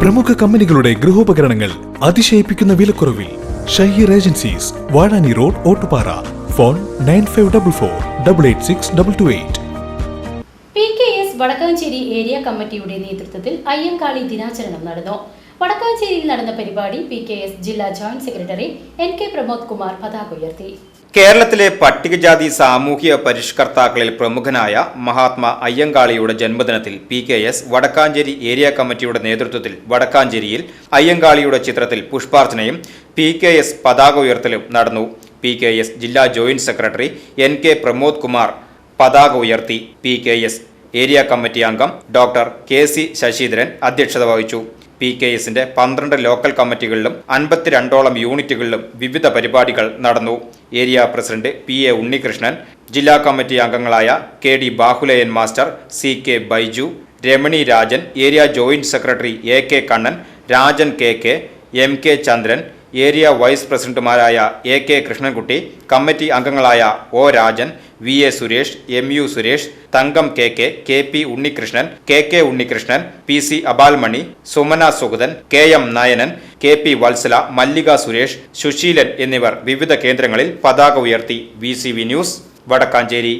പ്രമുഖ കമ്പനികളുടെ ഗൃഹോപകരണങ്ങൾ അതിശയിപ്പിക്കുന്ന വിലക്കുറവിൽ Shaheer agencies Vazhani road Ottupara. Phone nine five double four double eight six double two eight. P K S Vadakkanchery area കമ്മിറ്റിയുടെ നേതൃത്വത്തിൽ അയ്യങ്കാളി ദിനാചരണം നടന്നു. വടക്കാഞ്ചേരിയിൽ നടന്ന പരിപാടി പി കെ എസ് ജില്ലാ joint secretary N K Pramod Kumar പതാക ഉയർത്തി. കേരളത്തിലെ പട്ടികജാതി സാമൂഹിക പരിഷ്കർത്താക്കളിൽ പ്രമുഖനായ മഹാത്മാ അയ്യങ്കാളിയുടെ ജന്മദിനത്തിൽ P K S Vadakkanchery area കമ്മിറ്റിയുടെ നേതൃത്വത്തിൽ വടക്കാഞ്ചേരിയിൽ അയ്യങ്കാളിയുടെ ചിത്രത്തിൽ പുഷ്പാർച്ചനയും പി കെ എസ് പതാക ഉയർത്തലും നടന്നു. പി കെ എസ് ജില്ലാ joint secretary N K Pramod Kumar പതാക ഉയർത്തി. P K S area committee അംഗം ഡോക്ടർ കെ സി ശശീന്ദ്രൻ അധ്യക്ഷത വഹിച്ചു. പി കെ എസിന്റെ പന്ത്രണ്ട് ലോക്കൽ കമ്മിറ്റികളിലും അൻപത്തിരണ്ടോളം യൂണിറ്റുകളിലും വിവിധ പരിപാടികൾ നടന്നു. Area president P A Unnikrishnan ജില്ലാ കമ്മിറ്റി അംഗങ്ങളായ K D Bahulayan master C K Baiju Ramani Rajan area joint secretary A K Kannan Rajan K K M K Chandran area vice പ്രസിഡന്റുമാരായ A K Krishnankutty committee അംഗങ്ങളായ O Rajan V A Suresh M U Suresh Thankam K K K P Unnikrishnan K K Unnikrishnan P C Abalmani Sumana Sugathan K M Nayanan K P Vatsala Mallika Suresh Susheelan എന്നിവർ വിവിധ കേന്ദ്രങ്ങളിൽ പതാക ഉയർത്തി. V news Vadakkanchery.